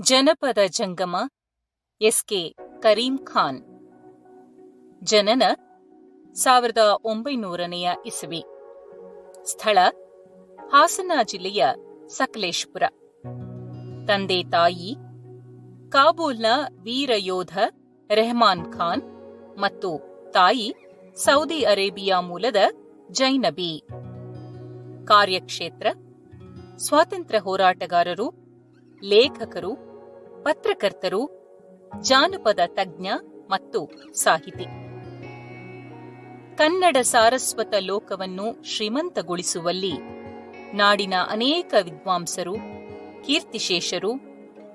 ಜನಪದ ಜಂಗಮ, ಎಸ್ಕೆ ಕರೀಂ ಖಾನ್. ಜನನ ಸಾವಿರದ ಒಂಬೈನೂರನೆಯ ಇಸವಿ. ಸ್ಥಳ ಹಾಸನ ಜಿಲ್ಲೆಯ ಸಕಲೇಶ್ಪುರ. ತಂದೆ ತಾಯಿ ಕಾಬೂಲ್ನ ವೀರ ಯೋಧ ರೆಹಮಾನ್ ಖಾನ್ ಮತ್ತು ತಾಯಿ ಸೌದಿ ಅರೇಬಿಯಾ ಮೂಲದ ಜೈನಬಿ. ಕಾರ್ಯಕ್ಷೇತ್ರ, ಸ್ವಾತಂತ್ರ್ಯ ಹೋರಾಟಗಾರರು, ಲೇಖಕರು ಪತ್ರಕರ್ತರು, ಜಾನಪದ ತಜ್ಞ ಮತ್ತು ಸಾಹಿತಿ. ಕನ್ನಡ ಸಾರಸ್ವತ ಲೋಕವನ್ನು ಶ್ರೀಮಂತಗೊಳಿಸುವಲ್ಲಿ ನಾಡಿನ ಅನೇಕ ವಿದ್ವಾಂಸರು, ಕೀರ್ತಿಶೇಷರು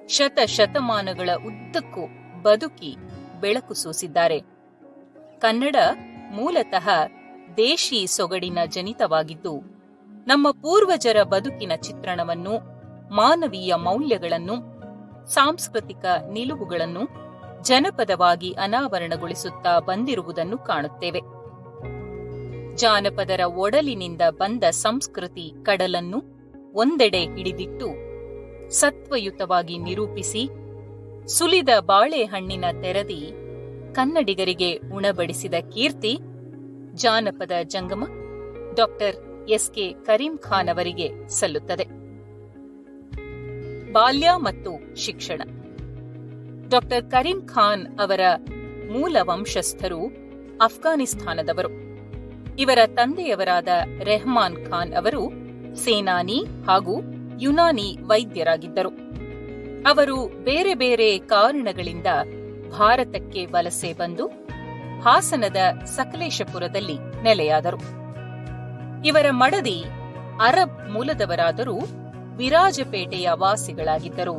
ಶತಶತಮಾನಗಳ ಉದ್ದಕ್ಕೂ ಬದುಕಿ ಬೆಳಕು ಸೂಸಿದ್ದಾರೆ. ಕನ್ನಡ ಮೂಲತಃ ದೇಶಿ ಸೊಗಡಿನ ಜನಿತವಾಗಿದ್ದು, ನಮ್ಮ ಪೂರ್ವಜರ ಬದುಕಿನ ಚಿತ್ರಣವನ್ನು ಮಾನವೀಯ ಮೌಲ್ಯಗಳನ್ನು ಸಾಂಸ್ಕೃತಿಕ ನಿಲುವುಗಳನ್ನು ಜನಪದವಾಗಿ ಅನಾವರಣಗೊಳಿಸುತ್ತಾ ಬಂದಿರುವುದನ್ನು ಕಾಣುತ್ತೇವೆ. ಜಾನಪದರ ಒಡಲಿನಿಂದ ಬಂದ ಸಂಸ್ಕೃತಿ ಕಡಲನ್ನು ಒಂದೆಡೆ ಹಿಡಿದಿಟ್ಟು ಸತ್ವಯುತವಾಗಿ ನಿರೂಪಿಸಿ ಸುಲಿದ ಬಾಳೆಹಣ್ಣಿನ ತೆರದಿ ಕನ್ನಡಿಗರಿಗೆ ಉಣಬಡಿಸಿದ ಕೀರ್ತಿ ಜಾನಪದ ಜಂಗಮ ಡಾಕ್ಟರ್ ಎಸ್ಕೆ ಕರೀಂ ಖಾನ್ ಅವರಿಗೆ ಸಲ್ಲುತ್ತದೆ. ಬಾಲ್ಯ ಮತ್ತು ಶಿಕ್ಷಣ. ಡಾಕ್ಟರ್ ಕರೀಂ ಖಾನ್ ಅವರ ಮೂಲ ವಂಶಸ್ಥರು ಅಫ್ಘಾನಿಸ್ತಾನದವರು. ಇವರ ತಂದೆಯವರಾದ ರೆಹಮಾನ್ ಖಾನ್ ಅವರು ಸೇನಾನಿ ಹಾಗೂ ಯುನಾನಿ ವೈದ್ಯರಾಗಿದ್ದರು. ಅವರು ಬೇರೆ ಬೇರೆ ಕಾರಣಗಳಿಂದ ಭಾರತಕ್ಕೆ ವಲಸೆ ಬಂದು ಹಾಸನದ ಸಕಲೇಶಪುರದಲ್ಲಿ ನೆಲೆಯಾದರು. ಇವರ ಮಡದಿ ಅರಬ್ ಮೂಲದವರಾದರೂ ವಿರಾಜಪೇಟೆಯ ವಾಸಿಗಳಾಗಿದ್ದರು.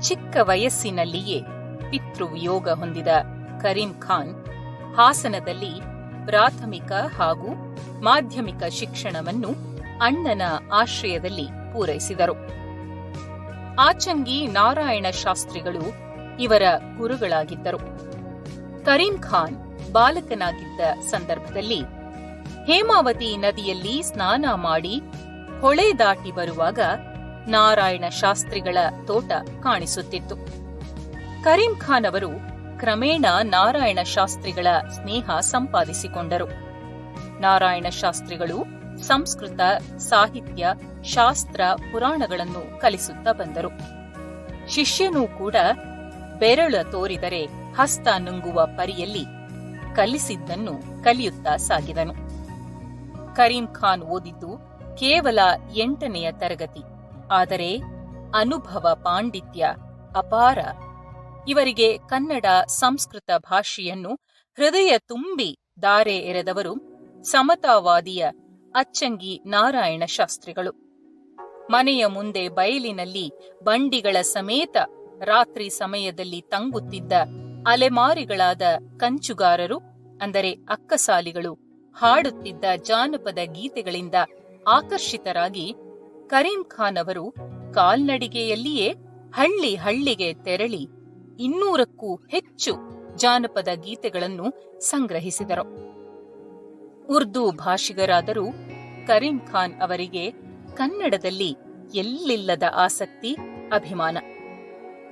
ಚಿಕ್ಕ ವಯಸ್ಸಿನಲ್ಲಿಯೇ ಪಿತೃವಿಯೋಗ ಹೊಂದಿದ ಕರೀಂ ಖಾನ್ ಹಾಸನದಲ್ಲಿ ಪ್ರಾಥಮಿಕ ಹಾಗೂ ಮಾಧ್ಯಮಿಕ ಶಿಕ್ಷಣವನ್ನು ಅಣ್ಣನ ಆಶ್ರಯದಲ್ಲಿ ಪೂರೈಸಿದರು. ಆಚಂಗಿ ನಾರಾಯಣ ಶಾಸ್ತ್ರಿಗಳು ಇವರ ಗುರುಗಳಾಗಿದ್ದರು. ಕರೀಂ ಖಾನ್ ಬಾಲಕನಾಗಿದ್ದ ಸಂದರ್ಭದಲ್ಲಿ ಹೇಮಾವತಿ ನದಿಯಲ್ಲಿ ಸ್ನಾನ ಮಾಡಿ ಹೊಳೆ ದಾಟಿ ಬರುವಾಗ ನಾರಾಯಣ ಶಾಸ್ತ್ರಿಗಳ ತೋಟ ಕಾಣಿಸುತ್ತಿತ್ತು. ಕರೀಂ ಖಾನ್ ಅವರು ಕ್ರಮೇಣ ನಾರಾಯಣ ಶಾಸ್ತ್ರಿಗಳ ಸ್ನೇಹ ಸಂಪಾದಿಸಿಕೊಂಡರು. ನಾರಾಯಣ ಶಾಸ್ತ್ರಿಗಳು ಸಂಸ್ಕೃತ, ಸಾಹಿತ್ಯ, ಶಾಸ್ತ್ರ, ಪುರಾಣಗಳನ್ನು ಕಲಿಸುತ್ತಾ ಬಂದರು. ಶಿಷ್ಯನೂ ಕೂಡ ಬೆರಳ ತೋರಿದರೆ ಹಸ್ತ ನುಂಗುವ ಪರಿಯಲ್ಲಿ ಕಲಿಸಿದ್ದನ್ನು ಕಲಿಯುತ್ತಾ ಸಾಗಿದನು. ಕರೀಂ ಖಾನ್ ಓದಿದ್ದು ಕೇವಲ ಎಂಟನೆಯ ತರಗತಿ. ಆದರೆ ಅನುಭವ ಪಾಂಡಿತ್ಯ ಅಪಾರ. ಇವರಿಗೆ ಕನ್ನಡ ಸಂಸ್ಕೃತ ಭಾಷೆಯನ್ನು ಹೃದಯ ತುಂಬಿ ದಾರೆ ಎರೆದವರು ಸಮತಾವಾದಿಯ ಅಚ್ಚಂಗಿ ನಾರಾಯಣ ಶಾಸ್ತ್ರಿಗಳು. ಮನೆಯ ಮುಂದೆ ಬಯಲಿನಲ್ಲಿ ಬಂಡಿಗಳ ಸಮೇತ ರಾತ್ರಿ ಸಮಯದಲ್ಲಿ ತಂಗುತ್ತಿದ್ದ ಅಲೆಮಾರಿಗಳಾದ ಕಂಚುಗಾರರು, ಅಂದರೆ ಅಕ್ಕಸಾಲಿಗಳು, ಹಾಡುತ್ತಿದ್ದ ಜಾನಪದ ಗೀತೆಗಳಿಂದ ಆಕರ್ಷಿತರಾಗಿ ಕರೀಂ ಖಾನ್ ಅವರು ಕಾಲ್ನಡಿಗೆಯಲ್ಲಿಯೇ ಹಳ್ಳಿ ಹಳ್ಳಿಗೆ ತೆರಳಿ ಇನ್ನೂರಕ್ಕೂ ಹೆಚ್ಚು ಜಾನಪದ ಗೀತೆಗಳನ್ನು ಸಂಗ್ರಹಿಸಿದರು. ಉರ್ದು ಭಾಷಿಗರಾದರೂ ಕರೀಂ ಖಾನ್ ಅವರಿಗೆ ಕನ್ನಡದಲ್ಲಿ ಎಲ್ಲಿಲ್ಲದ ಆಸಕ್ತಿ, ಅಭಿಮಾನ.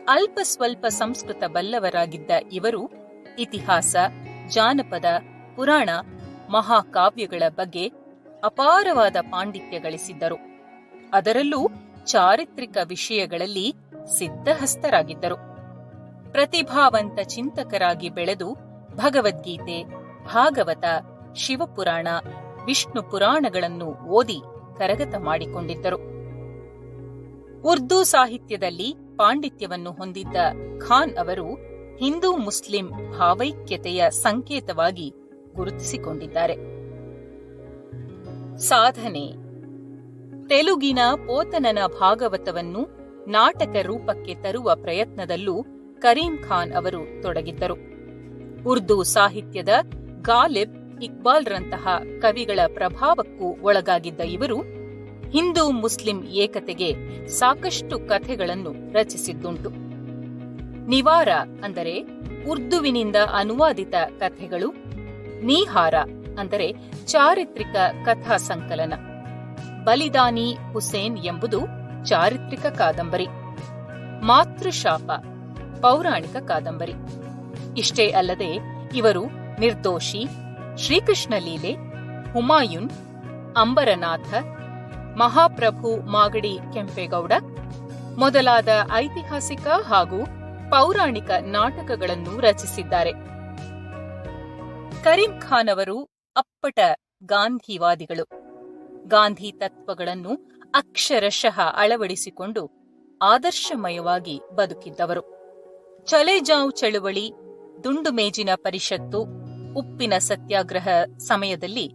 ಅಲ್ಪ ಸ್ವಲ್ಪ ಸಂಸ್ಕೃತ ಬಲ್ಲವರಾಗಿದ್ದ ಇವರು ಇತಿಹಾಸ, ಜಾನಪದ, ಪುರಾಣ, ಮಹಾಕಾವ್ಯಗಳ ಬಗ್ಗೆ ಅಪಾರವಾದ ಪಾಂಡಿತ್ಯ ಗಳಿಸಿದ್ದರು. ಅದರಲ್ಲೂ ಚಾರಿತ್ರಿಕ ವಿಷಯಗಳಲ್ಲಿ ಸಿದ್ಧಹಸ್ತರಾಗಿದ್ದರು. ಪ್ರತಿಭಾವಂತ ಚಿಂತಕರಾಗಿ ಬೆಳೆದು ಭಗವದ್ಗೀತೆ, ಭಾಗವತ, ಶಿವಪುರಾಣ, ವಿಷ್ಣು ಪುರಾಣಗಳನ್ನು ಓದಿ ಕರಗತ ಮಾಡಿಕೊಂಡಿದ್ದರು. ಉರ್ದು ಸಾಹಿತ್ಯದಲ್ಲಿ ಪಾಂಡಿತ್ಯವನ್ನು ಹೊಂದಿದ್ದ ಖಾನ್ ಅವರು ಹಿಂದೂ ಮುಸ್ಲಿಂ ಭಾವೈಕ್ಯತೆಯ ಸಂಕೇತವಾಗಿ ಗುರುತಿಸಿಕೊಂಡಿದ್ದಾರೆ. ಸಾಧನೆ. ತೆಲುಗಿನ ಪೋತನನ ಭಾಗವತವನ್ನು ನಾಟಕ ರೂಪಕ್ಕೆ ತರುವ ಪ್ರಯತ್ನದಲ್ಲೂ ಕರೀಂ ಖಾನ್ ಅವರು ತೊಡಗಿದ್ದರು. ಉರ್ದು ಸಾಹಿತ್ಯದ ಗಾಲಿಬ್ ಇಕ್ಬಾಲ್ರಂತಹ ಕವಿಗಳ ಪ್ರಭಾವಕ್ಕೂ ಒಳಗಾಗಿದ್ದ ಇವರು ಹಿಂದೂ ಮುಸ್ಲಿಂ ಏಕತೆಗೆ ಸಾಕಷ್ಟು ಕಥೆಗಳನ್ನು ರಚಿಸಿದ್ದುಂಟು. ನಿವಾರ ಅಂದರೆ ಉರ್ದುವಿನಿಂದ ಅನುವಾದಿತ ಕಥೆಗಳು, ನೀಹಾರ. ಅಂದರೆ ಚಾರಿತ್ರಿಕ ಕಥಾ ಸಂಕಲನ. ಬಲಿದಾನಿ ಹುಸೇನ್ ಎಂಬುದು ಚಾರಿತ್ರಿಕ ಕಾದಂಬರಿ. ಮಾತೃಶಾಪ, ಪೌರಾಣಿಕ ಕಾದಂಬರಿ. ಇಷ್ಟೇ ಅಲ್ಲದೆ ಇವರು ನಿರ್ದೋಷಿ, ಶ್ರೀಕೃಷ್ಣ ಲೀಲೆ, ಹುಮಾಯುನ್, ಅಂಬರನಾಥ, ಮಹಾಪ್ರಭು ಮಾಗಡಿ ಕೆಂಪೇಗೌಡ ಮೊದಲಾದ ಐತಿಹಾಸಿಕ ಹಾಗೂ ಪೌರಾಣಿಕ ನಾಟಕಗಳನ್ನು ರಚಿಸಿದ್ದಾರೆ. ಕರೀಂ ಖಾನ್ ಅವರು ಅಪ್ಪಟ ಗಾಂಧಿವಾದಿಗಳು. ಗಾಂಧಿ ತತ್ವಗಳನ್ನು ಅಕ್ಷರಶಃ ಅಳವಡಿಸಿಕೊಂಡು ಆದರ್ಶಮಯವಾಗಿ ಬದುಕಿದ್ದವರು. ಚಲೇಜಾವ್ ಚಳುವಳಿ ದುಂಡು ಮೇಜಿನ ಪರಿಷತ್ತು, ಉಪ್ಪಿನ ಸತ್ಯಾಗ್ರಹ ಸಮಯದಲ್ಲಿ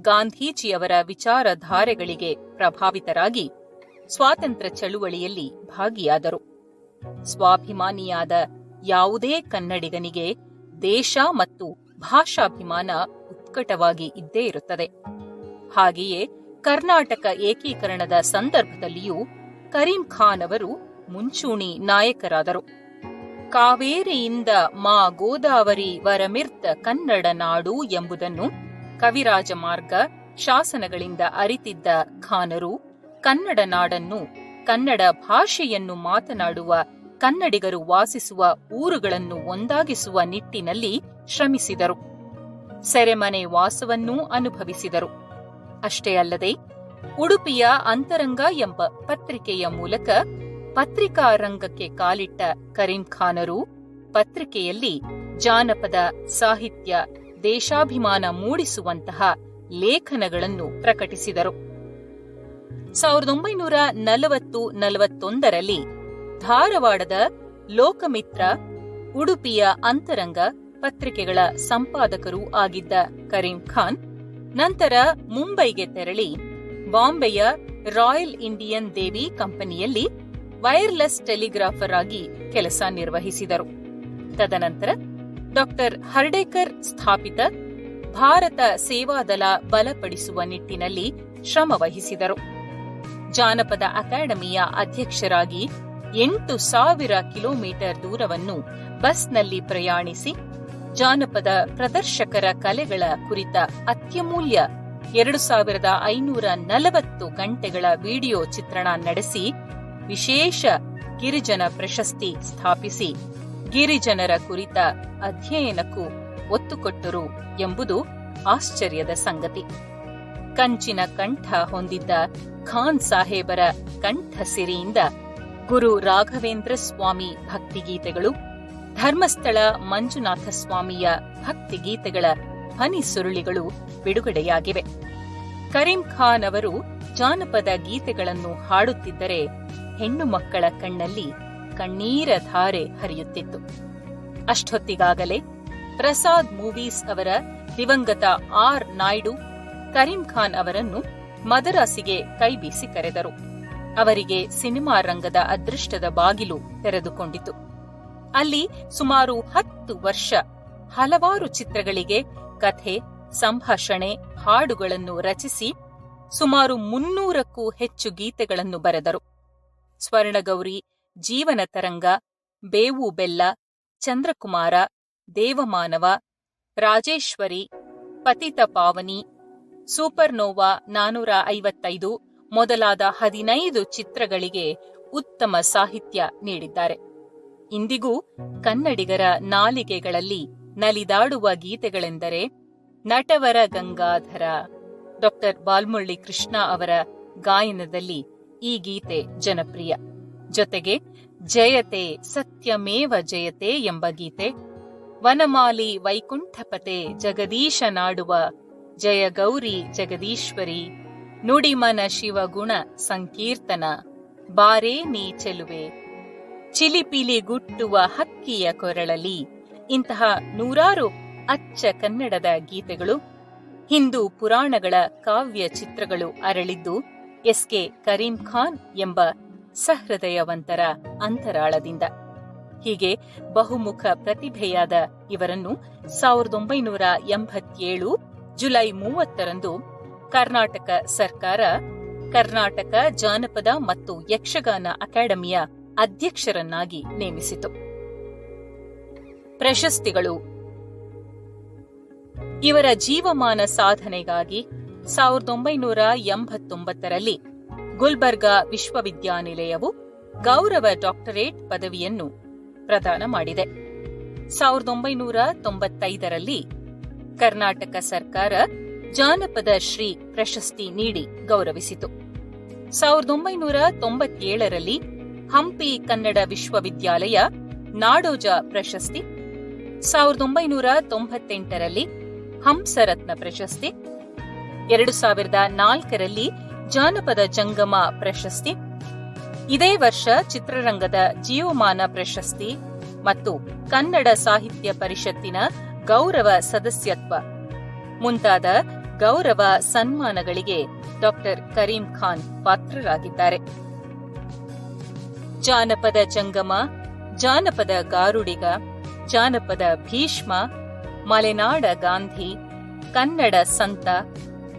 ಗಾಂಧೀಜಿಯವರ ವಿಚಾರಧಾರೆಗಳಿಗೆ ಪ್ರಭಾವಿತರಾಗಿ ಸ್ವಾತಂತ್ರ್ಯ ಚಳುವಳಿಯಲ್ಲಿ ಭಾಗಿಯಾದರು. ಸ್ವಾಭಿಮಾನಿಯಾದ ಯಾವುದೇ ಕನ್ನಡಿಗನಿಗೆ ದೇಶ ಮತ್ತು ಭಾಷಾಭಿಮಾನ ಉತ್ಕಟವಾಗಿ ಇದ್ದೇ ಇರುತ್ತದೆ. ಹಾಗೆಯೇ ಕರ್ನಾಟಕ ಏಕೀಕರಣದ ಸಂದರ್ಭದಲ್ಲಿಯೂ ಕರೀಂ ಖಾನ್ ಅವರು ಮುಂಚೂಣಿ ನಾಯಕರಾದರು. ಕಾವೇರಿಯಿಂದ ಮಾ. ಗೋದಾವರಿ ವರಮಿರ್ತ ಕನ್ನಡ ನಾಡು ಎಂಬುದನ್ನು ಕವಿರಾಜ ಮಾರ್ಗ ಶಾಸನಗಳಿಂದ ಅರಿತಿದ್ದ ಖಾನರು ಕನ್ನಡ ನಾಡನ್ನು, ಕನ್ನಡ ಭಾಷೆಯನ್ನು ಮಾತನಾಡುವ ಕನ್ನಡಿಗರು ವಾಸಿಸುವ ಊರುಗಳನ್ನು ಒಂದಾಗಿಸುವ ನಿಟ್ಟಿನಲ್ಲಿ ಶ್ರಮಿಸಿದರು. ಸೆರೆಮನೆ ವಾಸವನ್ನೂ ಅನುಭವಿಸಿದರು. ಅಷ್ಟೇ ಅಲ್ಲದೆ, ಉಡುಪಿಯ ಅಂತರಂಗ ಎಂಬ ಪತ್ರಿಕೆಯ ಮೂಲಕ ಪತ್ರಿಕಾ ರಂಗಕ್ಕೆ ಕಾಲಿಟ್ಟ ಕರೀಂ ಖಾನರು ಪತ್ರಿಕೆಯಲ್ಲಿ ಜಾನಪದ ಸಾಹಿತ್ಯ, ದೇಶಾಭಿಮಾನ ಮೂಡಿಸುವಂತಹ ಲೇಖನಗಳನ್ನು ಪ್ರಕಟಿಸಿದರು. ಸಾವಿರದ ಒಂಬೈನೂರ ನಲವತ್ತು ನಲವತ್ತೊಂದರಲ್ಲಿ ಧಾರವಾಡದ ಲೋಕಮಿತ್ರ, ಉಡುಪಿಯ ಅಂತರಂಗ ಪತ್ರಿಕೆಗಳ ಸಂಪಾದಕರೂ ಆಗಿದ್ದ ಕರೀಂ ಖಾನ್ ನಂತರ ಮುಂಬೈಗೆ ತೆರಳಿ ಬಾಂಬೆಯ ರಾಯಲ್ ಇಂಡಿಯನ್ ದೇವಿ ಕಂಪನಿಯಲ್ಲಿ ವೈರ್ಲೆಸ್ ಟೆಲಿಗ್ರಾಫರ್ ಆಗಿ ಕೆಲಸ ನಿರ್ವಹಿಸಿದರು. ತದನಂತರ ಡಾಕ್ಟರ್ ಹರ್ಡೇಕರ್ ಸ್ಥಾಪಿತ ಭಾರತ ಸೇವಾದಲ ಬಲಪಡಿಸುವ ನಿಟ್ಟಿನಲ್ಲಿ ಶ್ರಮವಹಿಸಿದರು ಜಾನಪದ ಅಕಾಡೆಮಿಯ ಅಧ್ಯಕ್ಷರಾಗಿ ಎಂಟು ಸಾವಿರ ಕಿಲೋಮೀಟರ್ ದೂರವನ್ನು ಬಸ್ನಲ್ಲಿ ಪ್ರಯಾಣಿಸಿ ಜಾನಪದ ಪ್ರದರ್ಶಕರ ಕಲೆಗಳ ಕುರಿತ ಅತ್ಯಮೂಲ್ಯ ಎರಡು ಸಾವಿರದ ಐನೂರ ನಲವತ್ತು ಗಂಟೆಗಳ ವಿಡಿಯೋ ಚಿತ್ರಣ ನಡೆಸಿ ವಿಶೇಷ ಗಿರಿಜನ ಪ್ರಶಸ್ತಿ ಸ್ಥಾಪಿಸಿ. ಗಿರಿಜನರ ಕುರಿತ ಅಧ್ಯಯನಕ್ಕೂ ಒತ್ತು ಕೊಟ್ಟರು ಎಂಬುದು ಆಶ್ಚರ್ಯದ ಸಂಗತಿ. ಕಂಚಿನ ಕಂಠ ಹೊಂದಿದ್ದ ಖಾನ್ ಸಾಹೇಬರ ಕಂಠ ಸಿರಿಯಿಂದ ಗುರು ರಾಘವೇಂದ್ರ ಸ್ವಾಮಿ ಭಕ್ತಿಗೀತೆಗಳು ಧರ್ಮಸ್ಥಳ ಮಂಜುನಾಥ ಸ್ವಾಮಿಯ ಭಕ್ತಿ ಗೀತೆಗಳ ಹನಿ ಸುರುಳಿಗಳು ಬಿಡುಗಡೆಯಾಗಿವೆ. ಕರೀಂ ಖಾನ್ ಅವರು ಜಾನಪದ ಗೀತೆಗಳನ್ನು ಹಾಡುತ್ತಿದ್ದರೆ ಹೆಣ್ಣು ಮಕ್ಕಳ ಕಣ್ಣಲ್ಲಿ ಕಣ್ಣೀರ ಧಾರೆ ಹರಿಯುತ್ತಿತ್ತು. ಅಷ್ಟೊತ್ತಿಗಾಗಲೇ ಪ್ರಸಾದ್ ಮೂವೀಸ್ ಅವರ ದಿವಂಗತ ಆರ್ ನಾಯ್ಡು, ಕರೀಂ ಖಾನ್ ಅವರನ್ನು ಮದರಾಸಿಗೆ ಕೈಬೀಸಿ ಕರೆದರು. ಅವರಿಗೆ ಸಿನಿಮಾ ರಂಗದ ಅದೃಷ್ಟದ ಬಾಗಿಲು ತೆರೆದುಕೊಂಡಿತು. ಅಲ್ಲಿ ಸುಮಾರು ಹತ್ತು ವರ್ಷ. ಹಲವಾರು ಚಿತ್ರಗಳಿಗೆ ಕಥೆ, ಸಂಭಾಷಣೆ, ಹಾಡುಗಳನ್ನು ರಚಿಸಿ ಸುಮಾರು ಮುನ್ನೂರಕ್ಕೂ ಹೆಚ್ಚು ಗೀತೆಗಳನ್ನು ಬರೆದರು. ಸ್ವರ್ಣಗೌರಿ, ಜೀವನ ತರಂಗ, ಬೇವು ಬೆಲ್ಲ, ಚಂದ್ರಕುಮಾರ, ದೇವಮಾನವ, ರಾಜೇಶ್ವರಿ, ಪತಿತ ಪಾವನಿ, ಸೂಪರ್ನೋವಾ ನಾನೂರ ಐವತ್ತೈದು ಮೊದಲಾದ ಹದಿನೈದು ಚಿತ್ರಗಳಿಗೆ ಉತ್ತಮ ಸಾಹಿತ್ಯ ನೀಡಿದ್ದಾರೆ. ಇಂದಿಗೂ ಕನ್ನಡಿಗರ ನಾಲಿಗೆಗಳಲ್ಲಿ ನಲಿದಾಡುವ ಗೀತೆಗಳೆಂದರೆ ನಟವರ ಗಂಗಾಧರ. ಡಾಕ್ಟರ್ ಬಾಲ್ಮುಳ್ಳಿ ಕೃಷ್ಣ ಅವರ ಗಾಯನದಲ್ಲಿ ಈ ಗೀತೆ ಜನಪ್ರಿಯ. ಜೊತೆಗೆ ಜಯತೆ ಸತ್ಯಮೇವ ಜಯತೆ ಎಂಬ ಗೀತೆ, ವನಮಾಲಿ ವೈಕುಂಠಪತೆ ಜಗದೀಶ ನಾಡುವ ಜಯ ಗೌರಿ ಜಗದೀಶ್ವರಿ, ನುಡಿಮನ ಶಿವಗುಣ ಸಂಕೀರ್ತನ, ಬಾರೇ ನೀ ಚೆಲುವೆ ಚಿಲಿಪಿಲಿ ಗುಟ್ಟುವ ಹಕ್ಕಿಯ ಕೊರಳಲಿ. ಇಂತಹ ನೂರಾರು ಅಚ್ಚ ಕನ್ನಡದ ಗೀತೆಗಳು, ಹಿಂದೂ ಪುರಾಣಗಳ ಕಾವ್ಯ ಚಿತ್ರಗಳು ಅರಳಿದ್ದು ಎಸ್ಕೆ ಕರೀಂ ಖಾನ್ ಎಂಬ ಸಹೃದಯವಂತರ ಅಂತರಾಳದಿಂದ. ಹೀಗೆ ಬಹುಮುಖ ಪ್ರತಿಭೆಯಾದ ಇವರನ್ನು ಸಾವಿರದ ಒಂಬೈನೂರ ಎಂಬತ್ತೇಳು ಜುಲೈ ಮೂವತ್ತರಂದು ಕರ್ನಾಟಕ ಸರ್ಕಾರ, ಕರ್ನಾಟಕ ಜಾನಪದ ಮತ್ತು ಯಕ್ಷಗಾನ ಅಕಾಡೆಮಿಯ ಅಧ್ಯಕ್ಷರನ್ನಾಗಿ ನೇಮಿಸಿತು. ಪ್ರಶಸ್ತಿಗಳು. ಇವರ ಜೀವಮಾನ ಸಾಧನೆಗಾಗಿ ಸಾವಿರದ ಒಂಬೈನೂರ ಎಂಬತ್ತೊಂಬತ್ತರಲ್ಲಿ ಗುಲ್ಬರ್ಗಾ ವಿಶ್ವವಿದ್ಯಾನಿಲಯವು ಗೌರವ ಡಾಕ್ಟರೇಟ್ ಪದವಿಯನ್ನು ಪ್ರದಾನ ಮಾಡಿದೆ. ಸಾವಿರದ ಒಂಬೈನೂರ ತೊಂಬತ್ತೈದರಲ್ಲಿ ಕರ್ನಾಟಕ ಸರ್ಕಾರ ಜಾನಪದ ಶ್ರೀ ಪ್ರಶಸ್ತಿ ನೀಡಿ ಗೌರವಿಸಿತು. ಸಾವಿರದ ಒಂಬೈನೂರ ತೊಂಬತ್ತೇಳರಲ್ಲಿ ಹಂಪಿ ಕನ್ನಡ ವಿಶ್ವವಿದ್ಯಾಲಯ, ನಾಡೋಜ ಪ್ರಶಸ್ತಿ, ಸಾವಿರದ ಒಂಬೈನೂರ ತೊಂಬತ್ತೆಂಟರಲ್ಲಿ ಹಂಸರತ್ನ ಪ್ರಶಸ್ತಿ, ಎರಡು ಸಾವಿರದ ನಾಲ್ಕರಲ್ಲಿ ಜಾನಪದ ಜಂಗಮ ಪ್ರಶಸ್ತಿ, ಇದೇ ವರ್ಷ ಚಿತ್ರರಂಗದ ಜೀವಮಾನ ಪ್ರಶಸ್ತಿ ಮತ್ತು ಕನ್ನಡ ಸಾಹಿತ್ಯ ಪರಿಷತ್ತಿನ ಗೌರವ ಸದಸ್ಯತ್ವ. ಮುಂತಾದ ಗೌರವ ಸನ್ಮಾನಗಳಿಗೆ ಡಾಕ್ಟರ್ ಕರೀಂ ಖಾನ್ ಪಾತ್ರರಾಗಿದ್ದಾರೆ. ಜಾನಪದ ಜಂಗಮ, ಜಾನಪದ ಗಾರುಡಿಗ, ಜಾನಪದ ಭೀಷ್ಮ, ಮಲೆನಾಡ ಗಾಂಧಿ, ಕನ್ನಡ ಸಂತ,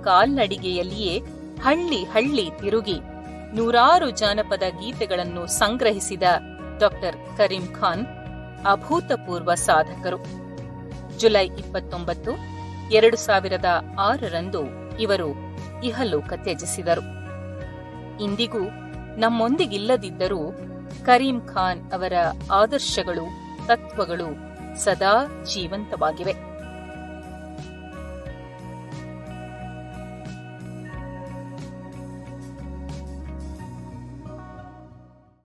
ಕಾಲ್ನಡಿಗೆಯಲ್ಲಿಯೇ ಹಳ್ಳಿ ಹಳ್ಳಿ ತಿರುಗಿ ನೂರಾರು ಜಾನಪದ ಗೀತೆಗಳನ್ನು ಸಂಗ್ರಹಿಸಿದ ಡಾಕ್ಟರ್ ಕರೀಂ ಖಾನ್ ಅಭೂತಪೂರ್ವ ಸಾಧಕರು. ಜುಲೈ ಇಪ್ಪತ್ತೊಂಬತ್ತು, ಎರಡು ಸಾವಿರದ ಆರರಂದು ಇವರು ಇಹಲೋಕ ತ್ಯಜಿಸಿದರು. ಇಂದಿಗೂ ನಮ್ಮೊಂದಿಗಿಲ್ಲದಿದ್ದರೂ ಕರೀಂ ಖಾನ್ ಅವರ ಆದರ್ಶಗಳು ತತ್ವಗಳು ಸದಾ ಜೀವಂತವಾಗಿವೆ.